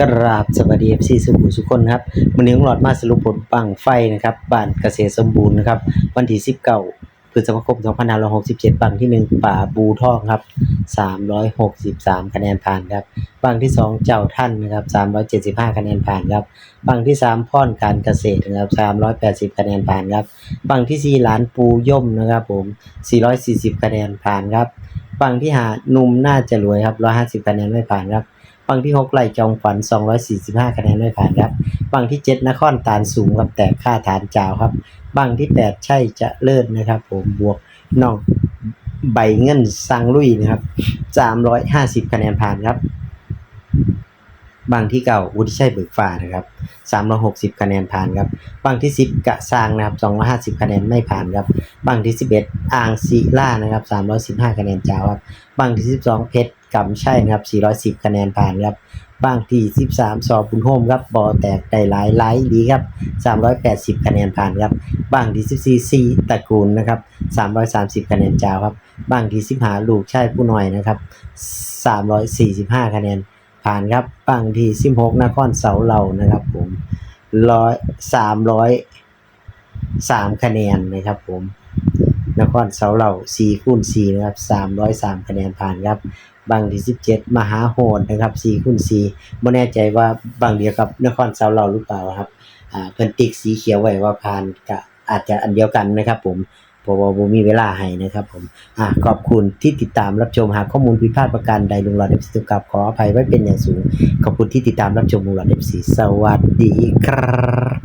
กราบสวัสดี FC สุขุมสุขคนครับวันนี้ลุงหลอดมาสรุปผลบังไฟนะครับบ้านเกษตรสมบูรณ์นะครับ วันที่19พฤษภาคม2567บังที่ 1 ป่าบูทองครับ 363 คะแนนผ่านครับบังที่ 2 เจ้าท่านนะครับ 375 คะแนนผ่านครับบังที่ 3พ่อนการเกษตรนะครับ 380 คะแนนผ่านครับบังที่ 4 หลานปูย่อมนะครับผม 440 คะแนนผ่านครับบังที่5หนุ่มน่าจะรวยครับ 150 คะแนนไม่ผ่านครับ ฝั่งที่ 6ไล่จองฝัน 245 คะแนนไม่ผ่านครับฝั่งที่ 7นครตาลสูงกับแตกค่าฐานจาวครับฝั่งที่ 8 ใช่จะเลิศนะครับ ผมบวกน้องใบเงินสังลุยนะครับ 350 คะแนนผ่านครับบางที่เก่าวุฒิชัยเบิกฟ้านะครับ360 คะแนนผ่านครับบางที่ 10 กะซางนะครับ250 คะแนนไม่ผ่านครับบางที่ 11 อ่างศิล่านะครับ315 คะแนนจาครับบางที่ 12 เพชร กำชัยนะครับ 410 คะแนนผ่านครับบางที่ 13 สอบบุญโฮมครับบอแตกได้หลายไลท์ดีครับ 380 คะแนนผ่านครับบางที่14ซีตระกูลนะครับ 330 คะแนนจาวครับบางที่15ลูกชายผู้หน้อยนะครับ 345 คะแนนผ่านครับบางที่16นครเสาเหล่านะครับผมร้อยสามร้อยสามคะแนนนะครับผม นครเสาเหล่า4คูณ4นะครับ303คะแนนผ่านครับบางที่17 มหาโหดนะครับ4คูณ4ไม่แน่ใจว่าบางเดียวกับนครเสาเหล่าหรือเปล่าครับอ่าเพิ่นติ๊กสีเขียวไว้ว่าผ่านก็อาจจะอันเดียวกันนะครับ ผมเพราะว่าบ่มีเวลาให้นะครับผมอะขอบคุณที่ติดตามรับชมหากข้อมูลผิดพลาดประการใดลุงหลอดเอฟซีกับขออภัยไว้เป็นอย่างสูง ขอบคุณที่ติดตามรับชมลุงหลอดเอฟซีสวัสดีครับ